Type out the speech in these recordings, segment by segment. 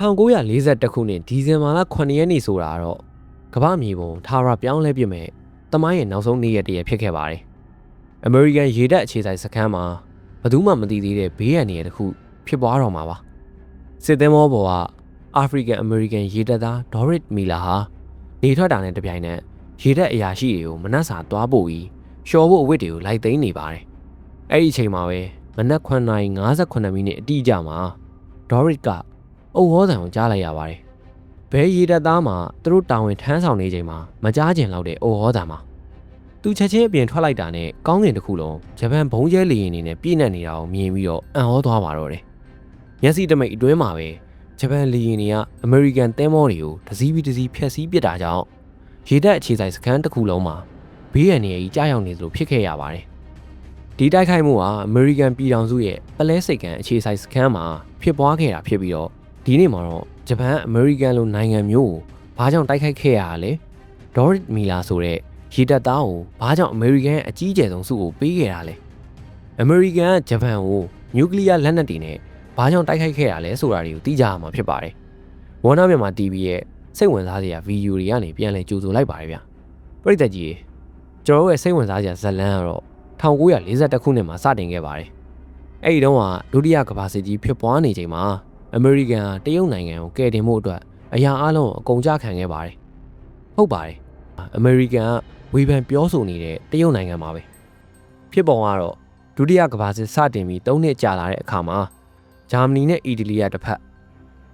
1942ခုနှစ်ဒီဇင်ဘာလ9ရက်နေ့ဆိုတာတော့ကမ္ဘာမြေပုံထာဝရပြောင်းလဲပြစ်မဲ့တမိုင်းရဲ့နောက်ဆုံးနေ့ရက်တည်းဖြစ်ခဲ့ပါတယ်။ American ရေတပ်အခြေစိုက်စခန်းမှာဘယ်သူမှမသိသေးတဲ့ဘေးရန်နေရတစ်ခုဖြစ်ပွားတော့မှာပါ။စစ်သင်္ဘောပေါ်က African American ရေတပ်သား Dorit Miller ဟာနေထွက်တာနဲ့တပြိုင်နက်ရေတပ်အရာရှိတွေကိုမနှက်စာသွားပို့ပြီးရှော်ဖို့အဝတ်တွေကိုလိုက်သိမ်းနေပါတယ်။အဲ့ဒီအချိန်မှာပဲမနက်9:58မိနစ်အတိအကျမှာ Dorit က အုပ်ဟောသံကိုကြားလိုက်ရပါတယ်။ဘဲရေတပ်သားမှာသူတို့တာဝန်ထမ်းဆောင်နေချိန်မှာမကြားကျင်လောက်တဲ့အုပ်ဟောသံမှာသူချက်ချင်းအပြင်ထွက်လိုက်တာနဲ့ကောင်းကင်တစ်ခုလုံးဂျပန်ဘုံကျဲလေယာဉ်နေနဲ့ပြည့်နှက်နေတာကိုမြင်ပြီးတော့အံ့ဩသွားပါတော့တယ်။မျက်စိတမိတ်အတွင်းမှာပဲဂျပန်လေယာဉ်တွေကအမေရိကန်သင်္ဘောတွေကိုတစည်းပြီးတစည်းဖျက်ဆီးပစ်တာကြောင့်ရေတပ်အခြေစိုက်စခန်းတစ်ခုလုံးမှာဘေးရန်နေကြီးကြားရောက်နေသလိုဖြစ်ခဲ့ရပါတယ်။ဒီတိုက်ခိုက်မှုဟာအမေရိကန်ပြည်ထောင်စုရဲ့ပလဲစိတ်ကန်အခြေစိုက်စခန်းမှာဖြစ်ပွားခဲ့တာဖြစ်ပြီးတော့ ဒီနေ့မှာတော့ဂျပန်အမေရိကန်လိုနိုင်ငံမျိုးကိုဘာကြောင့်တိုက်ခိုက်ခဲ့ရတာလဲဒေါ်ရစ်မီလာဆိုတဲ့ရေတပ်သားကိုဘာကြောင့်အမေရိကန်အကြီးအကျယ်ဆုံးစုကိုပေးခဲ့တာလဲအမေရိကန်ကဂျပန်ကိုနျူကလ িয়ার လက်နက်တွေနဲ့ဘာကြောင့်တိုက်ခိုက်ခဲ့ရလဲဆိုတာတွေကိုသိကြရမှာဖြစ်ပါတယ်ဝါနာမြန်မာ TV ရဲ့စိတ်ဝင်စားစရာဗီဒီယိုတွေကနေပြန်လည်ကြိုဆိုလိုက်ပါတယ်ဗျပရိသတ်ကြီးကျွန်တော်တို့ရဲ့စိတ်ဝင်စားစရာဇာတ်လမ်းကတော့1942ခုနှစ်မှာစတင်ခဲ့ပါတယ်အဲ့ဒီတုန်းကဒုတိယကမ္ဘာစစ်ကြီးဖြစ်ပွားနေချိန်မှာ အမေရိကန်ကတရုတ်နိုင်ငံကိုကယ်တင်မှုအတွက်အရာအလုံးကိုအကုန်ကြခံခဲ့ပါတယ်။ဟုတ်ပါတယ်။အမေရိကန်ကဝေဖန်ပြောဆိုနေတဲ့တရုတ်နိုင်ငံမှာပဲ။ဖြစ်ပုံကတော့ဒုတိယကမ္ဘာစစ်စတင်ပြီး၃နှစ်ကြာလာတဲ့အခါမှာဂျာမနီနဲ့အီတလီကတစ်ဖက်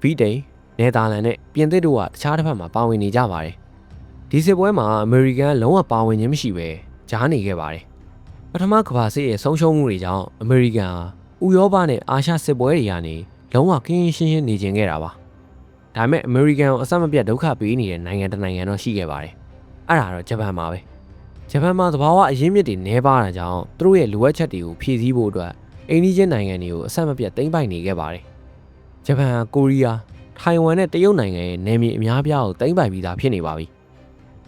ဗြိတိန်နယ်သာလန်နဲ့ပြင်သစ်တို့ကတခြားတစ်ဖက်မှာပါဝင်နေကြပါတယ်။ဒီစစ်ပွဲမှာအမေရိကန်လုံးဝပါဝင်ခြင်းမရှိပဲကြားနေခဲ့ပါတယ်။ပထမကမ္ဘာစစ်ရဲ့ဆုံးရှုံးမှုတွေကြောင့်အမေရိကန်ဟာဥရောပနဲ့အာရှစစ်ပွဲတွေကနေ လုံးဝကင်းရှင်းရှင်းနေကျင်ခဲ့တာပါဒါပေမဲ့အမေရိကန်ကိုအဆက်မပြတ်ဒုက္ခပေးနေတဲ့နိုင်ငံတစ်နိုင်ငံတော့ရှိခဲ့ပါတယ်အဲ့ဒါတော့ဂျပန်ပါပဲဂျပန်မှာသဘာဝအရင်းမြစ်တွေနှဲပါတာကြောင့်သူတို့ရဲ့လိုအပ်ချက်တွေကိုဖြည့်ဆည်းဖို့အတွက်အိန္ဒိယနိုင်ငံတွေကိုအဆက်မပြတ်သိမ်းပိုက်နေခဲ့ပါတယ်ဂျပန်ကကိုရီးယားထိုင်ဝမ်နဲ့တရုတ်နိုင်ငံရဲ့နယ်မြေအများပြားကိုသိမ်းပိုက်ပြီးသားဖြစ်နေပါပြီ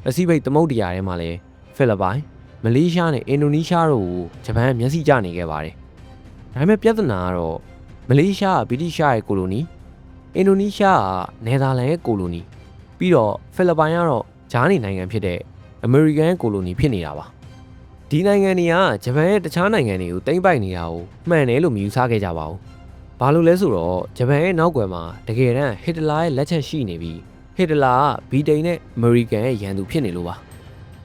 ပစိဖိတ်သမုဒ္ဒရာထဲမှာလည်းဖိလစ်ပိုင်မလေးရှားနဲ့အင်ဒိုနီးရှားတို့ကိုဂျပန်မျက်စိကျနေခဲ့ပါတယ်ဒါပေမဲ့ပြဿနာကတော့ မလေးရှားကဗြိတိရှားရဲ့ကိုလိုနီအင်ဒိုနီးရှားကနယ်သာလန်ရဲ့ကိုလိုနီပြီးတော့ဖိလစ်ပိုင်ကတော့ဂျားနီနိုင်ငံဖြစ်တဲ့အမေရိကန်ရဲ့ကိုလိုနီဖြစ်နေတာပါဒီနိုင်ငံတွေကဂျပန်ရဲ့တခြားနိုင်ငံတွေကိုတိမ့်ပိုက်နေတာကိုမှန်တယ်လို့မယူဆခဲ့ကြပါဘူးဘာလို့လဲဆိုတော့ဂျပန်ရဲ့နောက်ွယ်မှာတကယ်တမ်းဟစ်တလာရဲ့လက်ချက်ရှိနေပြီးဟစ်တလာကဗြိတိန်နဲ့အမေရိကန်ရဲ့ရန်သူဖြစ်နေလို့ပါ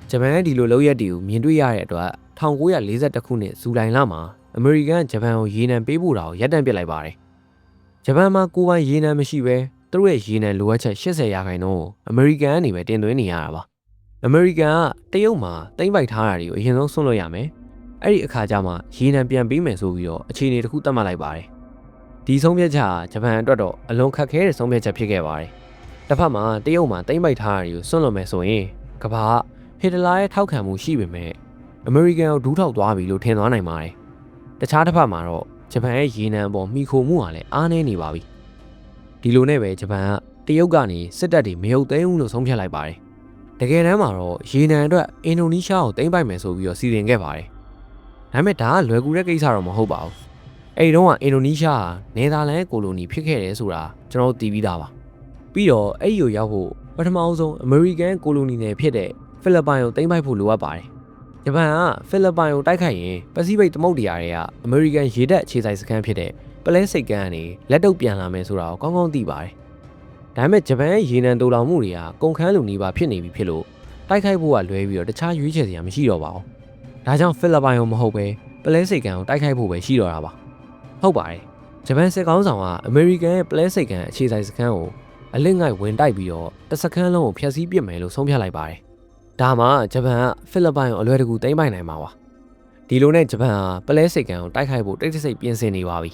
ဂျပန်ရဲ့ဒီလိုလုပ်ရက်တွေကိုမြင်တွေ့ရတဲ့အတွက်1942ခုနှစ်ဇူလိုင်လမှာ အမေရိကန်ဂျပန်ကိုရေနံပေးဖို့တာကိုရပ်တန့်ပစ်လိုက်ပါတယ်။ဂျပန်မှာကိုယ်ပိုင်ရေနံမရှိဘဲသူတို့ရဲ့ရေနံလိုအပ်ချက်80ရာခိုင်နှုန်းကိုအမေရိကန်ကနေပဲတင်သွင်းနေရတာပါ။အမေရိကန်ကတရုတ်မှာတင်ပိုက်ထားတာတွေကိုအရင်ဆုံးဆွန့်လွတ်ရမယ်။အဲ့ဒီအခါကျမှရေနံပြန်ပေးမယ်ဆိုပြီးတော့အခြေအနေတစ်ခုသတ်မှတ်လိုက်ပါတယ်။ဒီဆုံးဖြတ်ချက်ကဂျပန်အတွက်တော့အလွန်ခက်ခဲတဲ့ဆုံးဖြတ်ချက်ဖြစ်ခဲ့ပါတယ်။တစ်ဖက်မှာတရုတ်မှာတင်ပိုက်ထားတာတွေကိုဆွန့်လွတ်မယ်ဆိုရင်ကမ္ဘာဟစ်တလာရဲ့ထောက်ခံမှုရှိပေမဲ့အမေရိကန်ကိုဒူးထောက်သွားပြီလို့ထင်သွားနိုင်ပါတယ်။ တခြားတစ်ဖက်မှာတော့ဂျပန်ရဲ့ရေနံပေါ်မိခိုမှုဟာလည်းအားနည်းနေပါပြီဒီလိုနဲ့ပဲဂျပန်ကတရုတ်ကနေစစ်တပ်တွေမရုပ်သိမ်းဘူးလို့ဆုံးဖြတ်လိုက်ပါတယ်တကယ်တမ်းမှာတော့ရေနံအတွက်အင်ဒိုနီးရှားကိုသိမ်းပိုက်မယ်ဆိုပြီးတော့စီစဉ်ခဲ့ပါတယ်ဒါပေမဲ့ဒါကလွယ်ကူတဲ့ကိစ္စတော့မဟုတ်ပါဘူးအဲ့ဒီတော့ကအင်ဒိုနီးရှားဟာနယ်သာလန်ရဲ့ကိုလိုနီဖြစ်ခဲ့တယ်ဆိုတာကျွန်တော်သိပြီးသားပါပြီးတော့အဲ့ဒီကိုရောက်ဖို့ပထမအဆုံးအမေရိကန်ကိုလိုနီနယ်ဖြစ်တဲ့ဖိလစ်ပိုင်ကိုသိမ်းပိုက်ဖို့လိုအပ်ပါတယ် ဂျပန်ကဖိလစ်ပိုင်ကိုတိုက်ခိုက်ရင်ပစိဖိတ်သမုဒ္ဒရာတွေကအမေရိကန်ရေတပ်အခြေစိုက်စခန်းဖြစ်တဲ့ပလဲစိတ်ကမ်းကနေလက်တုပ်ပြန်လာမယ်ဆိုတာကိုကောင်းကောင်းသိပါတယ်။ဒါပေမဲ့ဂျပန်ရဲ့ရေနံတူလောင်မှုတွေကကုန်ခန်းလူနီးပါဖြစ်နေပြီဖြစ်လို့တိုက်ခိုက်ဖို့ကလွဲပြီးတော့တခြားရွေးချယ်စရာမရှိတော့ပါဘူး။ဒါကြောင့်ဖိလစ်ပိုင်ကိုမဟုတ်ပဲပလဲစိတ်ကမ်းကိုတိုက်ခိုက်ဖို့ပဲရှိတော့တာပါ။ဟုတ်ပါတယ်။ဂျပန်စစ်ကောင်းဆောင်ကအမေရိကန်ရဲ့ပလဲစိတ်ကမ်းအခြေစိုက်စခန်းကိုအလစ်ငိုက်ဝင်တိုက်ပြီးတော့တစ်စခန်းလုံးကိုဖျက်ဆီးပစ်မယ်လို့ဆုံးဖြတ်လိုက်ပါတယ် ဒါမှဂျပန်ကဖိလစ်ပိုင်ကိုအလွယ်တကူသိမ်းပိုက်နိုင်မှာပါဒီလိုနဲ့ဂျပန်ဟာပလဲစိတ်ကန်ကိုတိုက်ခိုက်ဖို့တိတ်တဆိတ်ပြင်ဆင်နေပါပြီ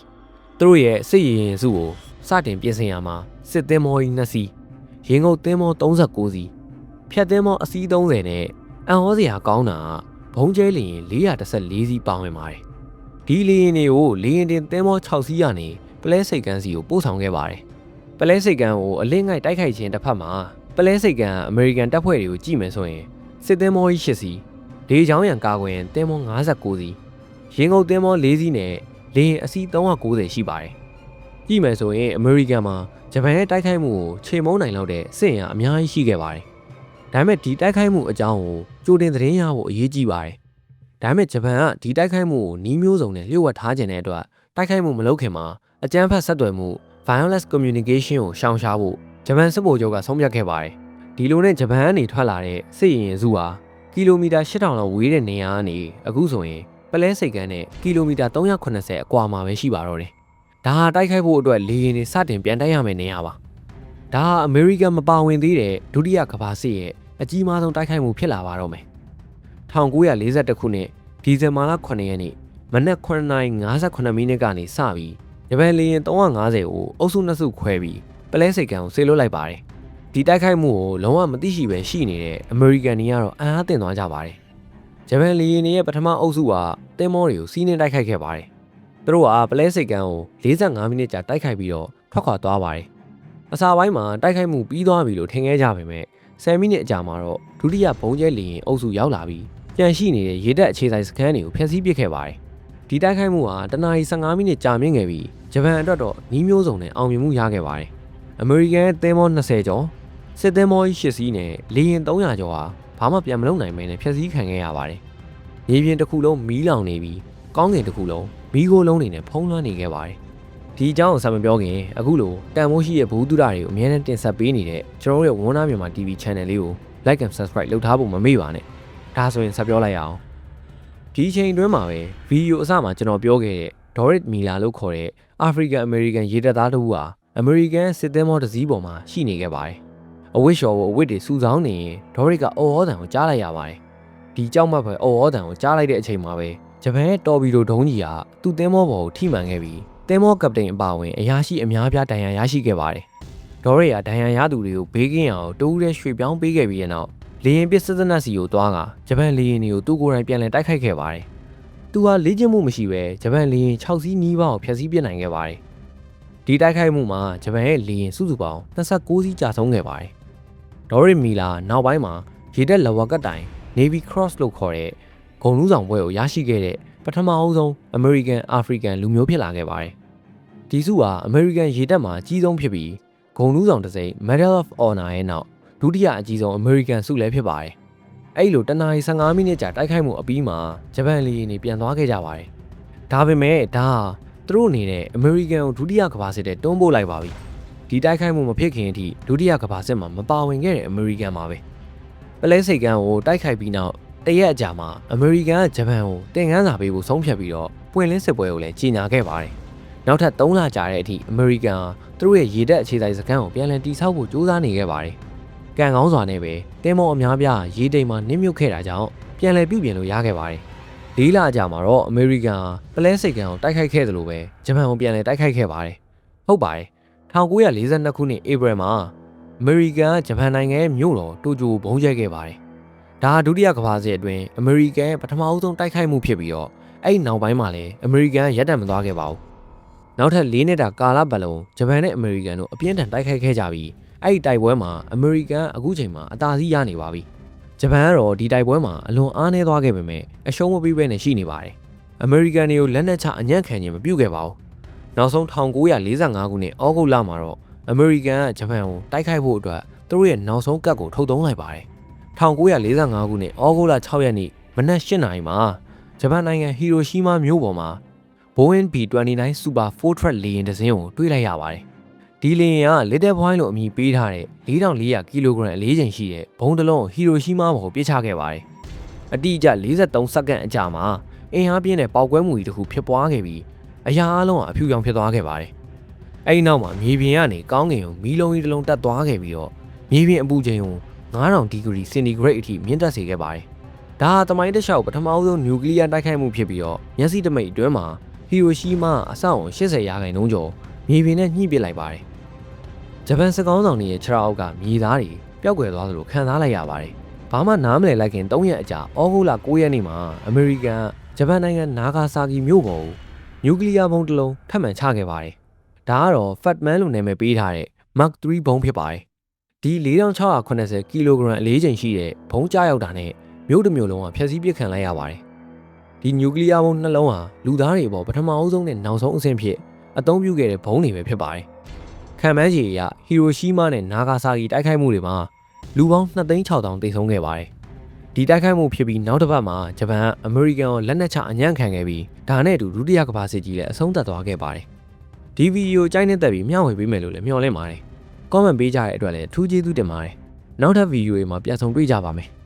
သူတို့ရဲ့စစ်ရေးရင်စုကိုစတင်ပြင်ဆင်ရမှာစစ်သင်းမောကြီး2စီးရင်ငုတ်သင်းမော39စီးဖြတ်သင်းမောအစီး30နဲ့အန်ဟောစရာကောင်းတာဘုံကျဲလျင်414စီးပေါင်းဝင်ပါတယ်ဒီလီရင်တွေကိုလီရင်တင်သင်းမော6စီးကနေပလဲစိတ်ကန်စီကိုပို့ဆောင်ခဲ့ပါတယ်ပလဲစိတ်ကန်ကိုအလင်းငိုက်တိုက်ခိုက်ခြင်းတစ်ဖက်မှာပလဲစိတ်ကန်အမေရိကန်တပ်ဖွဲ့တွေကိုကြည့်မယ်ဆိုရင် စစ်သင်းမောကြီး၈စီးလေချောင်းရံကာကွယ်သင်းမော59စီးရင်ငုတ်သင်းမော၄စီးနဲ့လေရင်အစီး390ရှိပါတယ်ကြည့်မယ်ဆိုရင်အမေရိကန်မှာဂျပန်ရဲ့တိုက်ခိုက်မှုကိုချိန်မုံနိုင်လောက်တဲ့စစ်အင်အားအများကြီးရှိခဲ့ပါတယ်။ဒါပေမဲ့ဒီတိုက်ခိုက်မှုအကြောင်းကိုကြိုတင်သတင်းရဖို့အရေးကြီးပါတယ်။ဒါပေမဲ့ဂျပန်ကဒီတိုက်ခိုက်မှုကိုနှီးမျိုးစုံနဲ့လျှို့ဝှက်ထားခြင်းတဲ့အတွက်တိုက်ခိုက်မှုမလုပ်ခင်မှာအကြမ်းဖက်ဆက်သွယ်မှု violence communication ကိုရှောင်ရှားဖို့ဂျပန်စစ်ဗိုလ်ချုပ်ကဆုံးဖြတ်ခဲ့ပါတယ်။ ဒီလိုနဲ့ဂျပန်ကနေထွက်လာတဲ့စစ်ရင်ရင်စုဟာကီလိုမီတာ8000လောက်ဝေးတဲ့နေရာကနေအခုဆိုရင်ပလဲစိတ်ကန်းနဲ့ကီလိုမီတာ380အကွာမှာပဲရှိပါတော့တယ်။ဒါဟာတိုက်ခိုက်ဖို့အတွက်လေယာဉ်တွေစတင်ပြန်တိုက်ရမယ့်နေရာပါ။ဒါဟာအမေရိကန်မပါဝင်သေးတဲ့ဒုတိယကမ္ဘာစစ်ရဲ့အကြီးမားဆုံးတိုက်ခိုက်မှုဖြစ်လာပါတော့မယ်။1942ခုနှစ်ဒီဇင်ဘာလ9ရက်နေ့မနက်9:58မိနစ်ကနေစပြီးဂျပန်လေယာဉ်350ကိုအုပ်စုနှစ်စုခွဲပြီးပလဲစိတ်ကန်းကိုဆေးလွတ်လိုက်ပါတယ်။ ဒီတိုက်ခိုက်မှုကိုလုံးဝမသိရှိပဲရှိနေတဲ့အမေရိကန်တွေကတော့အံ့အားသင့်သွားကြပါတယ်။ဂျပန်လေယာဉ်တွေရဲ့ပထမအုပ်စုကတင်းမောတွေကိုစီးနှင်းတိုက်ခိုက်ခဲ့ပါတယ်။သူတို့ကပလဲစိတ်ကန်းကို45မိနစ်ကြာတိုက်ခိုက်ပြီးတော့ထွက်ခွာသွားပါတယ်။အစာပိုင်းမှာတိုက်ခိုက်မှုပြီးသွားပြီလို့ထင်ခဲ့ကြပေမဲ့10မိနစ်အကြာမှာတော့ဒုတိယဘုံကျဲလေယာဉ်အုပ်စုရောက်လာပြီးပြန်ရှိနေတဲ့ရေတပ်အခြေစိုက်စခန်းတွေကိုဖျက်ဆီးပစ်ခဲ့ပါတယ်။ဒီတိုက်ခိုက်မှုဟာတနအီ15မိနစ်ကြာမြင့်ခဲ့ပြီးဂျပန်အတွက်တော့နီးမျိုးစုံနဲ့အောင်မြင်မှုရခဲ့ပါတယ်။အမေရိကန်သင်းမော20ကျော် စစ်သင်းမောကြီး8စီးနဲ့လေယာဉ်300ကျော်ဟာဘာမှပြန်မလုပ်နိုင်မဲနဲ့ဖျက်ဆီးခံခဲ့ရပါတယ်။မြေပြင်တစ်ခုလုံးမီးလောင်နေပြီးကောင်းကင်တစ်ခုလုံးမီးခိုးလုံးတွေနဲ့ဖုံးလွှမ်းနေခဲ့ပါတယ်။ဒီအကြောင်းကိုဆက်မပြောခင်အခုလိုတန်မိုးရှိရဲ့ဘူးတုဒတွေကိုအမြဲတမ်းတင်ဆက်ပေးနေတဲ့ကျွန်တော်တို့ရဲ့ဝန်နာမြန်မာ TV Channel လေးကို Like and Subscribe လုပ်ထားဖို့မမေ့ပါနဲ့။ဒါဆိုရင်ဆက်ပြောလိုက်ရအောင်။ဒီချိန်အတွင်းမှာပဲဗီဒီယိုအစမှာကျွန်တော်ပြောခဲ့တဲ့ Dorit Mila လို့ခေါ်တဲ့ African American ရေတပ်သားတစ်ဦးဟာ American စစ်သင်းမောတစ်စီးပေါ်မှာရှိနေခဲ့ပါတယ်။ အဝတ်လျှော်ဖို့အဝတ်တွေစူဆောင်းနေရင် Dorit ကအော်ဟောတန်ကိုကြားလိုက်ရပါတယ်။ဒီကြောက်မက်ဖွယ်အော်ဟောတန်ကိုကြားလိုက်တဲ့အချိန်မှာပဲဂျပန်ရဲ့တော်ဘီဒိုဒုံးကြီးကသူ့သင်းမောပေါ်ကိုထိမှန်ခဲ့ပြီးသင်းမောကပတိန်အပါအဝင်အရာရှိအများပြားဒဏ်ရာရရှိခဲ့ပါတယ်။ဒေါ်ရီယာဒဏ်ရာရသူတွေကိုဘေးကင်းအောင်တိုးရဲရွှေ့ပြောင်းပေးခဲ့ပြီးတဲ့နောက်လေရင်ပစ်စစ်စနက်စီကိုတွားကဂျပန်လေရင်တွေကိုသူ့ကိုယ်တိုင်ပြန်လည်တိုက်ခိုက်ခဲ့ပါတယ်။သူဟာလေ့ကျင့်မှုမရှိဘဲဂျပန်လေရင်6စီးနီးပါးကိုဖျက်ဆီးပစ်နိုင်ခဲ့ပါတယ်။ဒီတိုက်ခိုက်မှုမှာဂျပန်ရဲ့လေရင်စုစုပေါင်း26စီးကြာဆုံးခဲ့ပါတယ်။ ဒေါ်ရီမီလာနောက်ပိုင်းမှာရေတပ်လဝကတိုင် Navy Cross လို့ခေါ်တဲ့ဂုံလူးဆောင်ဘွဲကိုရရှိခဲ့တဲ့ပထမအဦးဆုံး American African လူမျိုးဖြစ်လာခဲ့ပါတယ်။ဒီစုဟာ American ရေတပ်မှာအကြီးဆုံးဖြစ်ပြီးဂုံလူးဆောင်တစ်စိမ့် Medal of Honor ရဲ့နောက်ဒုတိယအကြီးဆုံး American စုလည်းဖြစ်ပါတယ်။အဲ့လိုတနားရီ15မိနစ်ကြာတိုက်ခိုက်မှုအပြီးမှာဂျပန်လေယာဉ်တွေပြန်သွားခဲ့ကြပါတယ်။ဒါပေမဲ့ဒါဟာသူတို့အနေနဲ့ American ကိုဒုတိယကမ္ဘာစစ်တဲ့တွန်းပို့လိုက်ပါပြီ။ ဒီတိုက်ခိုက်မှုမဖြစ်ခင်အထိဒုတိယကမ္ဘာစစ်မှာမပါဝင်ခဲ့တဲ့ American ပါပဲ။ပလဲစိတ်ကန်းကိုတိုက်ခိုက်ပြီးနောက်တရက်အကြာမှာအမေရိကန်ကဂျပန်ကိုတင်ကန်းစာပေးဖို့ဆုံးဖြတ်ပြီးတော့ပွင့်လင်းစစ်ပွဲကိုလည်းကြီးညာခဲ့ပါတယ်။နောက်ထပ်3လကြာတဲ့အထိအမေရိကန်ကသူတို့ရဲ့ရေတပ်အခြေစိုက်စခန်းကိုပြန်လည်တည်ဆောက်ဖို့ကြိုးစားနေခဲ့ပါတယ်။ကံကောင်းစွာနဲ့ပဲတင်းမောအများပြားရေတိမ်မှာနစ်မြုပ်ခဲ့တာကြောင့်ပြန်လည်ပြုပြင်လို့ရခဲ့ပါတယ်။လေးလကြာမှာတော့အမေရိကန်ကပလဲစိတ်ကန်ကိုတိုက်ခိုက်ခဲ့သလိုပဲဂျပန်ကိုပြန်လည်တိုက်ခိုက်ခဲ့ပါတယ်။ဟုတ်ပါတယ်။ 1942ခုနှစ်ဧပြီမှာအမေရိကန်ကဂျပန်နိုင်ငံရဲ့မြို့တော်တိုကျိုဘုံကျဲခဲ့ပါတယ်ဒါဒုတိယကမ္ဘာစစ်အတွင်းအမေရိကန်ရဲ့ပထမအဆုံးတိုက်ခိုက်မှုဖြစ်ပြီးတော့အဲ့ဒီနောက်ပိုင်းမှာလည်းအမေရိကန်ရက်တံမသွားခဲ့ပါဘူး။နောက်ထပ်၄နှစ်တာကာလပတ်လုံးဂျပန်နဲ့အမေရိကန်တို့အပြင်းထန်တိုက်ခိုက်ခဲ့ကြပြီးအဲ့ဒီတိုက်ပွဲမှာအမေရိကန်အခုချိန်မှာအသာစီးရနေပါပြီ။ဂျပန်ကတော့ဒီတိုက်ပွဲမှာအလွန်အားနည်းသွားခဲ့ပေမဲ့အရှုံးမပေးဘဲနဲ့ရှိနေပါတယ်။အမေရိကန်တွေကိုလက်နက်ချအညံ့ခံခြင်းမပြုခဲ့ပါဘူး။ နောက်ဆုံး1945ခုနှစ်ဩဂုတ်လမှာတော့အမေရိကန်ကဂျပန်ကိုတိုက်ခိုက်ဖို့အတွက်သူတို့ရဲ့နောက်ဆုံးကတ်ကိုထုတ်သုံးလိုက်ပါတယ်1945ခုနှစ်ဩဂုတ်လ6ရက်နေ့မနက်8နာရီမှာဂျပန်နိုင်ငံဟီရိုရှီးမားမြို့ပေါ်မှာ Boeing B-29 Super Fortress လေယာဉ်တစ်စင်းကိုတွေ့လိုက်ရပါတယ်။ဒီလေယာဉ်က Little Boy လို့အမည်ပေးထားတဲ့4400ကီလိုဂရမ်အလေးချိန်ရှိတဲ့ဘုံတစ်လုံးဟီရိုရှီးမားပေါ်ပစ်ချခဲ့ပါတယ်။အတိအကျ43စက္ကန့်အကြာမှာအင်အားပြင်းတဲ့ပေါက်ကွဲမှုကြီးတစ်ခုဖြစ်ပွားခဲ့ပြီး အရာအလုံးကအဖြူရောင်ဖြစ်သွားခဲ့ပါတယ်။အဲဒီနောက်မှာမြေပြင်ကနေကောင်းကင်ကိုမီးလုံးကြီးတစ်လုံးတက်သွားခဲ့ပြီးတော့မြေပြင်အပူချိန်ကို9000ဒီဂရီစင်တီဂရိတ်အထိမြင့်တက်စေခဲ့ပါတယ်။ဒါဟာတမိုင်းတစ်လျှောက်ပထမဆုံးနျူကလ িয়ার တိုက်ခိုက်မှုဖြစ်ပြီးတော့မျက်စိတမိတ်အတွင်းမှာဟီရိုရှီးမားအဆောက်အုံ80ရာခိုင်နှုန်းကျော်မြေပြင်နဲ့ညှိပစ်လိုက်ပါတယ်။ဂျပန်စစ်ကောင်းဆောင်တွေရဲ့ခြေထောက်အောက်ကမြေသားတွေပျောက်ကွယ်သွားသလိုခံစားလိုက်ရပါတယ်။ဘာမှနားမလည်လိုက်ခင်3ရက်အကြာဩဂုတ်လ9ရက်နေ့မှာအမေရိကန်ဂျပန်နိုင်ငံနာဂါဆာကီမြို့ပေါ်ကို နျူကလ িয়ার ဘုံတစ်လုံးထပ်မံချခဲ့ပါတယ်။ဒါကတော့ Fatman လို့နာမည်ပေးထားတဲ့ Mark 3ဘုံဖြစ်ပါတယ်ဒီ4680ကီလိုဂရမ်အလေးချိန်ရှိတဲ့ဘုံကြားရောက်တာနဲ့မြို့တစ်မြို့လုံးကဖျက်ဆီးပစ်ခံလိုက်ရပါတယ်။ဒီနျူကလ িয়ারဘုံနှလုံးဟာလူသားတွေပေါ်ပထမအဆုံးနဲ့နောက်ဆုံးအဆင့်ဖြစ် အသုံးပြုခဲ့တဲ့ဘုံတွေပဲဖြစ်ပါတယ်။ခံမှန်းခြေအရဟီရိုရှီးမားနဲ့နာဂါဆာကီတိုက်ခိုက်မှုတွေမှာလူပေါင်း2,600တိတ်ဆုံးခဲ့ပါတယ်။ ဒီတိုက်ခိုက်မှုဖြစ်ပြီးနောက်တစ်ပတ်မှာဂျပန်ကအမေရိကန်ကိုလက်နက်ချအညံ့ခံခဲ့ပြီးဒါနဲ့အတူဒုတိယကမ္ဘာစစ်ကြီးလည်းအဆုံးသတ်သွားခဲ့ပါတယ်။ဒီဗီဒီယိုကြိုက်နေတဲ့ပြီးမျှဝေပေးမယ်လို့လည်းမျှော်လင့်ပါတယ်။ comment ပေးကြတဲ့အတွက်လည်းအထူးကျေးဇူးတင်ပါတယ်။နောက်ထပ်ဗီဒီယိုတွေမှာပြန်ဆောင်တွေ့ကြပါမယ်။